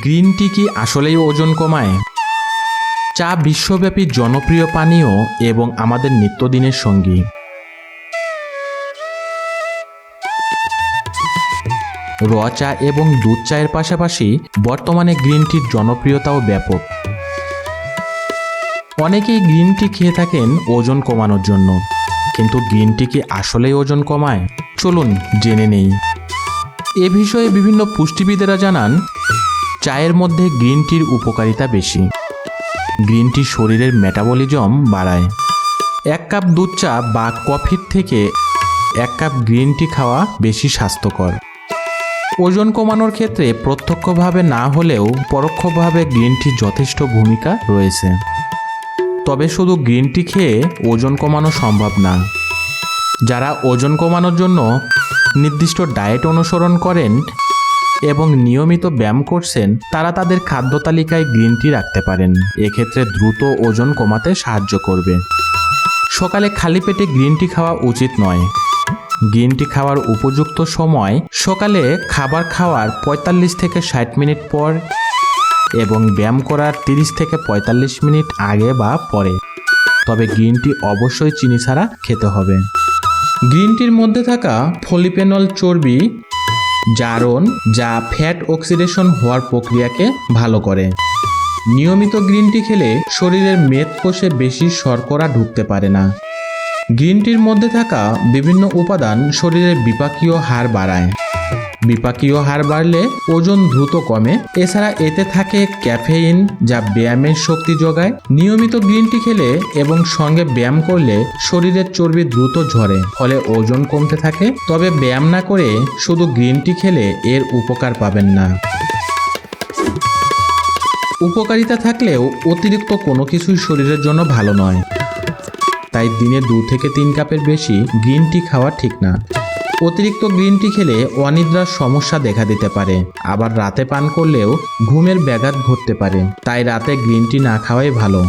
Green tea কি আসলেই ওজন কমায়? চা বিশ্বব্যাপী জনপ্রিয় পানীয় এবং আমাদের নিত্যদিনের সঙ্গী। র চা এবং দুধ চায়ের পাশাপাশি বর্তমানে গ্রিন টির জনপ্রিয়তাও ব্যাপক। অনেকেই গ্রিন টি খেয়ে থাকেন ওজন কমানোর জন্য। কিন্তু গ্রিন টি কি আসলেই ওজন কমায়? চলুন জেনে নেই। এ বিষয়ে বিভিন্ন পুষ্টিবিদেরা জানান চায়ের মধ্যে গ্রিন টির উপকারিতা বেশি। গ্রিন টি শরীরের মেটাবলিজম বাড়ায়। এক কাপ দুধ চা বা কফির থেকে এক কাপ গ্রিন টি খাওয়া বেশি স্বাস্থ্যকর। ওজন কমানোর ক্ষেত্রে প্রত্যক্ষভাবে না হলেও পরোক্ষভাবে গ্রিন টির যথেষ্ট ভূমিকা রয়েছে। তবে শুধু গ্রিন টি খেয়ে ওজন কমানো সম্ভব না। যারা ওজন কমানোর জন্য নির্দিষ্ট ডায়েট অনুসরণ করেন এবং নিয়মিত ব্যায়াম করছেন, তারা তাদের খাদ্য তালিকায় গ্রিন টি রাখতে পারেন। এক্ষেত্রে দ্রুত ওজন কমাতে সাহায্য করবে। সকালে খালি পেটে গ্রিন টি খাওয়া উচিত নয়। গ্রিন টি খাওয়ার উপযুক্ত সময় সকালে খাবার খাওয়ার ৪৫ থেকে ষাট মিনিট পর এবং ব্যায়াম করার 30 থেকে ৪৫ মিনিট আগে বা পরে। তবে গ্রিন টি অবশ্যই চিনি ছাড়া খেতে হবে। গ্রিন টির মধ্যে থাকা ফলিপেনল চর্বি জারণ যা ফ্যাট অক্সিডেশন হওয়ার প্রক্রিয়াকে ভালো করে। নিয়মিত গ্রিন টি খেলে শরীরের মেদ কোষে বেশি শর্করা ঢুকতে পারে না। গ্রিন টির মধ্যে থাকা বিভিন্ন উপাদান শরীরের বিপাকীয় হার বাড়ায়। বিপাকীয় হার বাড়লে ওজন দ্রুত কমে। এছাড়া এতে থাকে ক্যাফেইন, যা ব্যায়ামের শক্তি যোগায়। নিয়মিত গ্রিন টি খেলে এবং সঙ্গে ব্যায়াম করলে শরীরের চর্বি দ্রুত ঝরে, ফলে ওজন কমতে থাকে। তবে ব্যায়াম না করে শুধু গ্রিন টি খেলে এর উপকার পাবেন না। উপকারিতা থাকলেও অতিরিক্ত কোনো কিছুই শরীরের জন্য ভালো নয়। তাই দিনে দু থেকে তিন কাপের বেশি গ্রিন টি খাওয়া ঠিক না। অতিরিক্ত গ্রিন টি খেলে অনিদ্রার সমস্যা দেখা দিতে পারে। আবার রাতে পান করলেও ঘুমের ব্যাঘাত ঘটতে পারে। তাই রাতে গ্রিন টি না খাওয়াই ভালো।